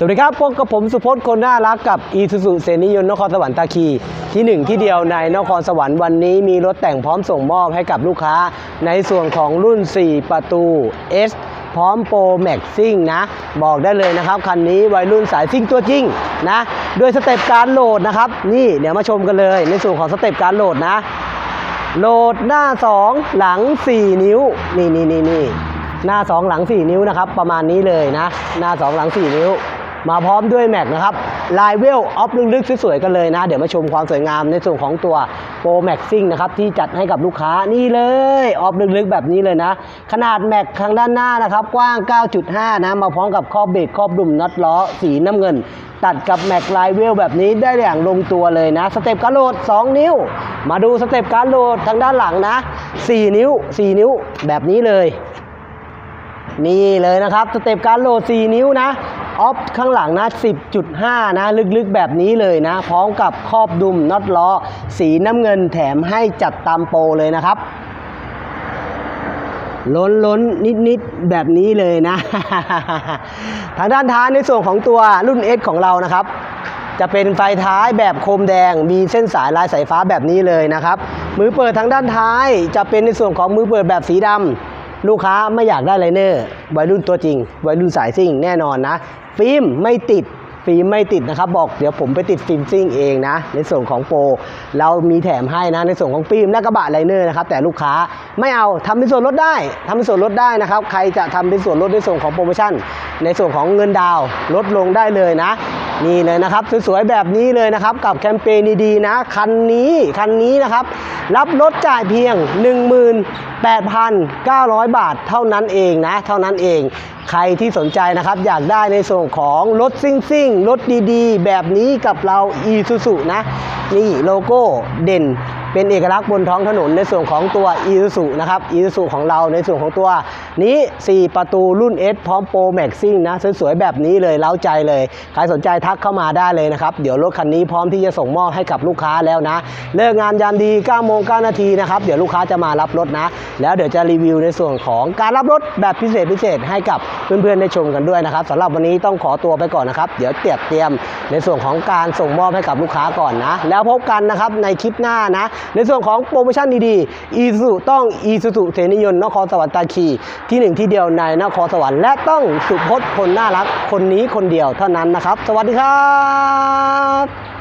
สวัสดีครับพบกับผมสุพจน์คนน่ารักกับอีซูซูเซนิยนนครสวรรค์ตาคี ที่หนึ่งที่เดียวในนครสวรรค์วันนี้มีรถแต่งพร้อมส่งมอบให้กับลูกค้า ในส่วนของรุ่น 4 ประตู S พร้อมโปรแม็กซิ่งนะ บอกได้เลยนะครับ คันนี้วัยรุ่นสายซิ่งตัวจริงนะด้วยสเต็ปการโหลดนะครับ นี่เดี๋ยวมาชมกันเลย ในส่วนของสเต็ปการโหลดนะ โหลดหน้า 2 หลัง 4 นิ้ว นี่นี่นี่นี่หน้า 2 หลัง 4 นิ้วนะครับ ประมาณนี้เลยนะ หน้า 2 หลัง 4 นิ้ว มาพร้อมด้วยแม็กนะครับลายเวลออฟลึกๆสวยๆกันเลยนะ เดี๋ยวมาชมความสวยงามในส่วนของตัวโปรแม็กซิ่งนะครับที่จัดให้กับลูกค้านี่เลยออฟลึกๆแบบนี้เลยนะ ขนาดแม็กทางด้านหน้านะครับ กว้าง 9.5 นะมาพร้อมกับครอบเบรกครอบดุมน็อตล้อสีน้ำเงิน ตัดกับแม็กลายเวลแบบนี้ได้อย่างลงตัวเลยนะ สเต็ปการโหลด 2 นิ้ว มาดูสเต็ปการโหลดทางด้านหลังนะ 4 นิ้ว 4 นิ้วแบบนี้เลยนี่เลยนะครับสเต็ปการโหลด 4 นิ้วนะ ออฟข้างหลังนะ 10.5 นะ ลึกๆแบบนี้เลยนะ พร้อมกับครอบดุมน็อตล้อ สีน้ำเงินแถมให้จัดตามโปรเลยนะครับล้นล้นนิดนิดๆแบบนี้เลยนะ ทางด้านท้ายในส่วนของตัวรุ่น S ของเรานะครับ จะเป็นไฟท้ายแบบโคมแดง มีเส้นสายลายสายฟ้าแบบนี้เลยนะครับ มือเปิดทางด้านท้ายจะเป็นในส่วนของมือเปิดแบบสีดำ ลูกค้าไม่อยากได้ไลเนอร์วัยรุ่นตัวจริง วัยรุ่นสายซิ่งแน่นอนนะ ฟิล์มไม่ติดฟิล์มไม่ติดนะครับ บอกเดี๋ยวผมไปติดฟิล์มซิ่งเองนะ ในส่วนของโปรเรามีแถมให้นะในส่วนของฟิล์มและกระบะไลเนอร์นะครับ แต่ลูกค้าไม่เอาทำเป็นส่วนลดได้ทำเป็นส่วนลดได้นะครับ ใครจะทำเป็นส่วนลดในส่วนของโปรโมชั่น ในส่วนของเงินดาวลดลงได้เลยนะ นี่เลยนะครับสวยๆแบบนี้เลยนะครับ กับแคมเปญดีๆนะ คันนี้คันนี้นะครับ รับรถจ่ายเพียง 18,900 บาทเท่านั้นเองนะ เท่านั้นเอง ใครที่สนใจนะครับอยากได้ในส่วนของรถซิ่งซิ่งรถดีๆ แบบนี้กับเรา e s u s u นะนี่โลโก้เด่นเป็นเอกลักษณ์บนท้องถนนในส่วนของตัว e s u s u นะครับ e s u s u ของเราในส่วนของตัวนี้ 4 ประตูรุ่น S พร้อมโปรแม็กซิ่งนะสวยๆแบบนี้เลยเล้าใจเลย ใครสนใจทักเข้ามาได้เลยนะครับ เดี๋ยวรถคันนี้พร้อมที่จะส่งมอบให้กับลูกค้าแล้วนะ เลิกงานยามดี9โมง9นาทีนะครับ เดี๋ยวลูกค้าจะมารับรถนะ แล้วเดี๋ยวจะรีวิวในส่วนของการรับรถแบบพิเศษพิเศษให้กับเพื่อนๆได้ชมกันด้วยนะครับสำหรับวันนี้ต้องขอตัวไปก่อนนะครับ เดี๋ยวเตรียมเตรียมในส่วนของการส่งมอบให้กับลูกค้าก่อนนะ แล้วพบกันนะครับในคลิปหน้านะ ในส่วนของโปรโมชั่นดีๆอีซูต้องอีซูซูเทนิยนนครสวรรค์ตาคีที่หนึ่งที่เดียวในนครสวรรค์และต้องสุพจน์คนน่ารักคนนี้คนเดียวเท่านั้นนะครับ สวัสดีครับ